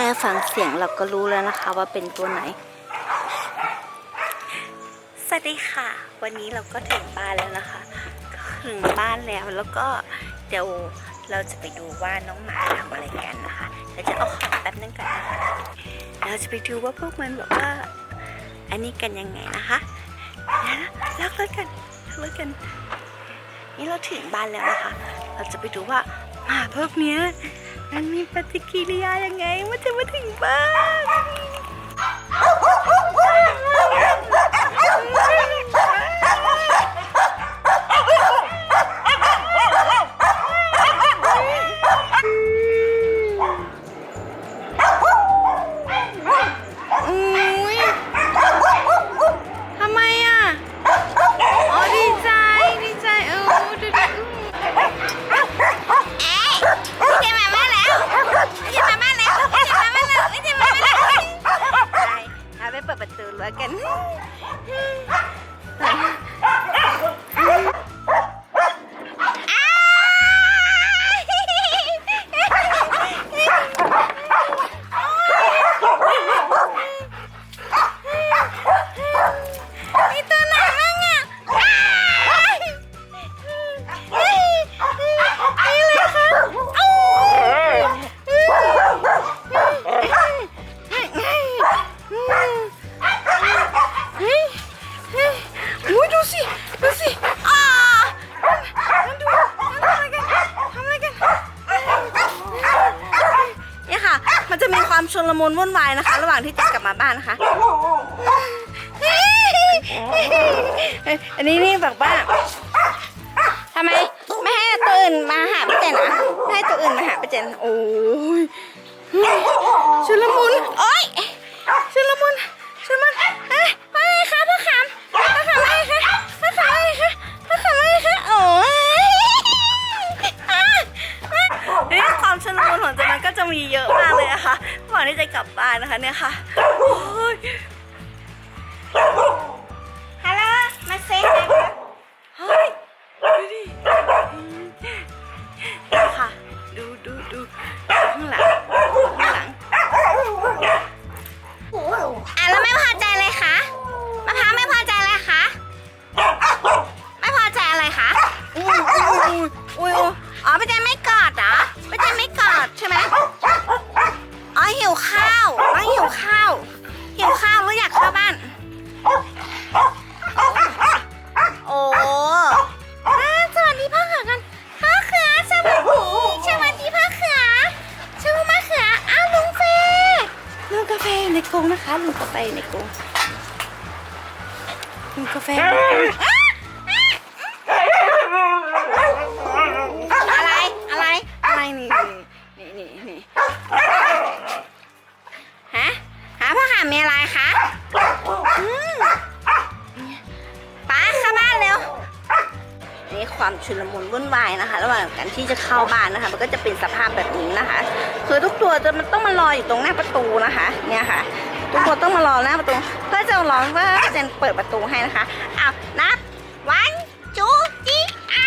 ค่ฟังเสียงเราก็รู้แล้วนะคะว่าเป็นตัวไหน สวัสดีค่ะ วันนี้เราก็ถึงบ้านแล้วนะคะถึงบ้านแล้วแล้วก็เดี๋ยวเราจะไปดูว่าน้องหมาทำอะไรกันนะคะเราจะเอาของแป๊บนึงก่อนนะคะเราจะไปดูว่าพวกมันแบบว่า อันนี้กันยังไงนะคะนะล็อกรถกันล็อกรถกัน นี่เราถึงบ้านแล้วนะคะ เราจะไปดูว่าหมาพวกเนี้ย มันมีปฏิกิริยายังไงมันจะมาถึงบ้าน วุ่นวายนะคะ ระหว่างที่จะกลับมาบ้านนะคะ อันนี้นี่แบบว่าทำไมไม่ให้ตัวอื่นมาหาพี่เจนนะไม่ให้ตัวอื่นมาหาพี่เจนโอ้ยชุลมุนโอ้ยชุลมุนชุลมุน นะคะเนี่ยค่ะ กาแฟอยู่ในกรงนะคะลุงกาแฟอยู่ในกรงลุงกาแฟอยู่ในกรงอะอะไรอะไรอะไรนี่นี่นี่นี่ฮะหาพ่อหามีอะไรคะ ความชุลมุนวุ่นวายนะคะ ระหว่างการที่จะเข้าบ้านนะคะ มันก็จะเป็นสภาพแบบนี้นะคะ คือทุกตัวจะมันต้องมารออยู่ตรงหน้าประตูนะคะ เนี่ยค่ะ ทุกตัวต้องมารอหน้าประตู เพื่อจะรอว่าจะเปิดประตูให้นะคะอ้าวนับวันจูจีอา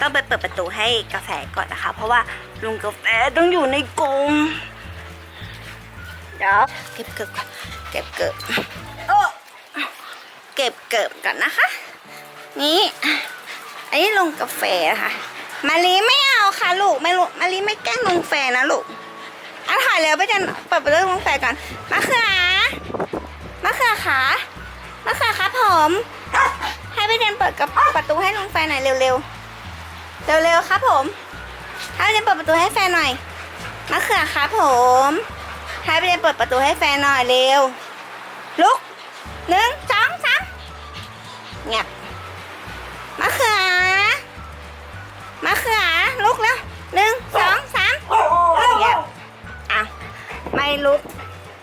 ต้องไปเปิดประตูให้กาแฟก่อนนะคะ เพราะว่าลุงกาแฟต้องอยู่ในกรงเดี๋ยวเก็บเกิบก่อนเก็บเกิบโอ ก็บเกิบก่อนนะคะ นี่ อันนี้ลงกาแฟนะคะ มารีไม่เอาค่ะลูกไม่ลูกมารีไม่แกล้งลงแฟนะลูกอะถ่ายแล้วไปจันเปิดประตูลงแฟก่อนมะเขือมะเขือขามะเขือครับผมให้ไปเจนเปิดกับประตูให้ลงแฟหน่อยเร็วๆเร็วๆครับผมให้ไปเจนเปิดประตูให้แฟนหน่อยมะเขือครับผมให้ไปเจนเปิดประตูให้แฟนหน่อยเร็ว ลุกหนึ่งสอ เงียบมะเขือมะเขือลุกแล้วหนึ่งสองสามเงียบอะไม่ลุก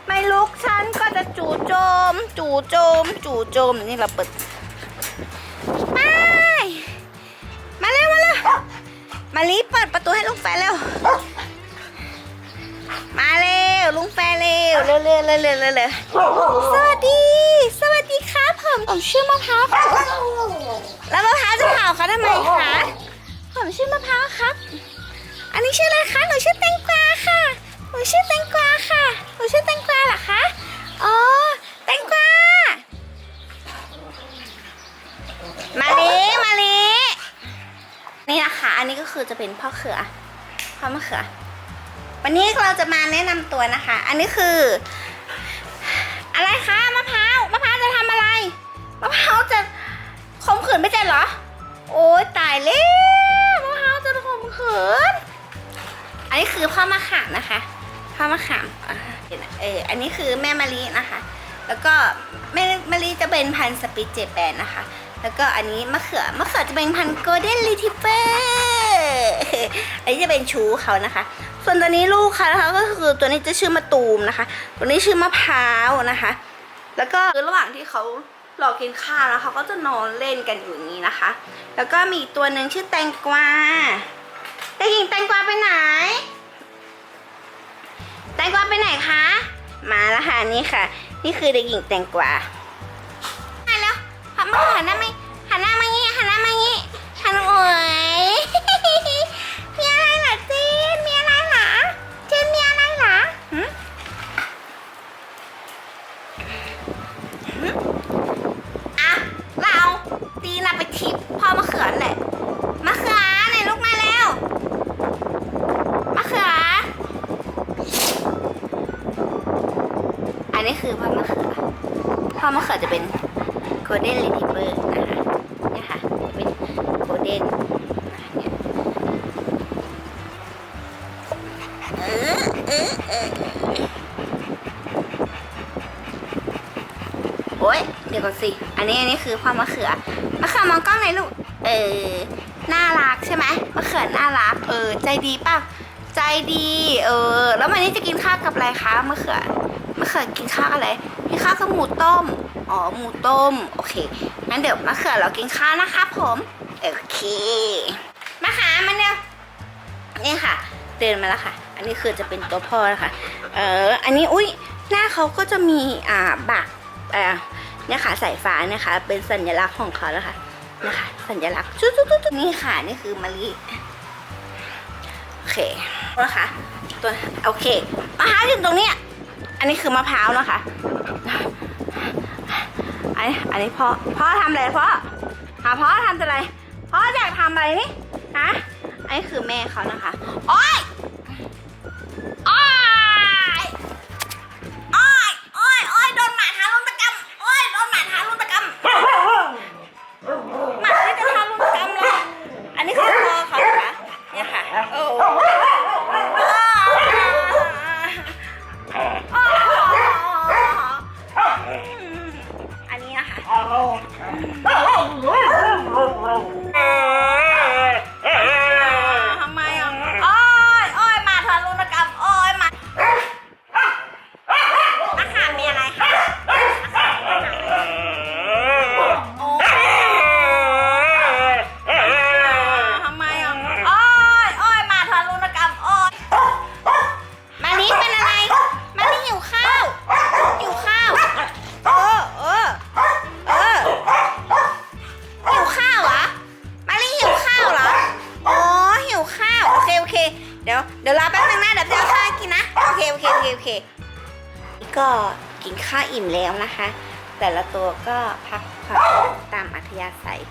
ไม่ลุกฉันก็จะจู่โจม จู่โจม จู่โจมนี่เราเปิดไปมาเร็วมาเร็วมาลีเปิดประตูให้ลุงแฟนเร็วมาเร็วลุงแฟนเร็วเร็วเร็วเร็วเร็วเร็วสวัสดีสวัสดี ผมผมชื่อมะพร้าวครับแล้วมะพร้าวจะเผาเขาทำไมคะผมชื่อมะพร้าวครับ อันนี้ชื่ออะไรคะหนูชื่อแตงกวาค่ะหนูชื่อแตงกวาค่ะหนูชื่อแตงกวาเหรอคะอ๋อแตงกวามาลีมาลีนี่นะคะอันนี้ก็คือจะเป็นพ่อเขือพ่อมะเขือ วันนี้เราจะมาแนะนำตัวนะคะ อันนี้คือ อะไรคะ นี้คือพ่อมะขามนะคะพ่อมะขามอ่าเอออันนี้คือแม่มะลินะคะ แล้วก็แม่มะลิจะเป็นพันธุ์สปิตเจแปนนะคะ แล้วก็อันนี้มะเขือมะเขือจะเป็นพันธุ์โกลเด้นลิทิเปอร์อันนี้จะเป็นชูเขานะคะ ส่วนตัวนี้ลูกเขานะคะก็คือตัวนี้จะชื่อมะตูมนะคะ ตัวนี้ชื่อมะพร้าวนะคะ แล้วก็ระหว่างที่เขารอกินข้าวแล้วเขาก็จะนอนเล่นกันอยู่อย่างนี้นะคะ แล้วก็มีตัวหนึ่งชื่อแตงกวา แต่กหญิงแตงกวาไปไหน แตงกวาไปไหนคะ มาแล้วค่ะนี่ค่ะ นี่คือเด็กหญิงแตงกวามาแล้วหันมาหันหน้ามาหันหน้ามางี้หันหน้ามางี้หันโอ้ย อันนี้คือพ่อมะเขือพ่อมะเขือจะเป็นโกลเด้นลิทิเบอร์นะคะเนี่ยค่ะจะเป็นโกลเดนเออเออเออโอ๊ยเดี๋ยวก่อนสิ อันนี้อันนี้คือพ่อมะเขือมะเขือมองกล้องหน่อยลูก เออ น่ารักใช่ไหมมะเขือน่ารัก เออ ใจดีป่ะ ใจดี เออ แล้ววันนี้จะกินข้าวกับอะไรคะมะเขือ มะเขือกินข้าวอะไรกินข้าวกับหมูต้ม อ๋อ หมูต้ม โอเค งั้นเดี๋ยวมะเขือเรากินข้าวนะคะผมโอเค มาหามันเร็วนี่ค่ะ เดินมาแล้วค่ะ อันนี้คือจะเป็นตัวพ่อนะคะ เออ อันนี้ อุ้ยหน้าเขาก็จะมี อ่า บักอ่าเนี่ยค่ะสายฟ้าเนี่ยค่ะเป็นสัญลักษณ์ของเขาแล้วค่ะ นะคะ สัญลักษณ์จุดๆนี่ค่ะ นี่คือมะลิโอเคนะคะตัวโอเคมะพร้าอยู่ตรงเนี้ย อันนี้คือมะพร้าวนะคะ อันนี้อันนี้พ่อพ่อทำอะไรพ่อหาพ่อทำอะไร พ่ออยากทำอะไรนี่ฮะอันนี้คือแม่เขานะคะ โอ๊ย เดี๋ยวเดี๋ยวรอแป๊บนึงนะเดี๋ยวจะเอาข้าวให้กินนะโอเคโอเคโอเคโอเคก็กินข้าวอิ่มแล้วนะคะ แต่ละตัวก็พักผ่อนตามอัธยาศัย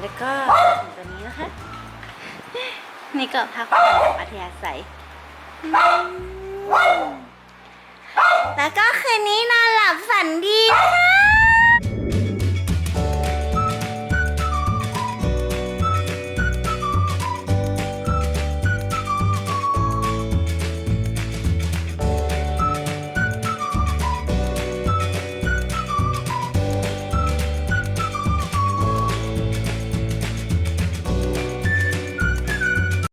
แล้วก็ตัวนี้นะคะ นี่ก็พักผ่อนตามอัธยาศัย แล้วก็คืนนี้นอนหลับฝันดีนะคะ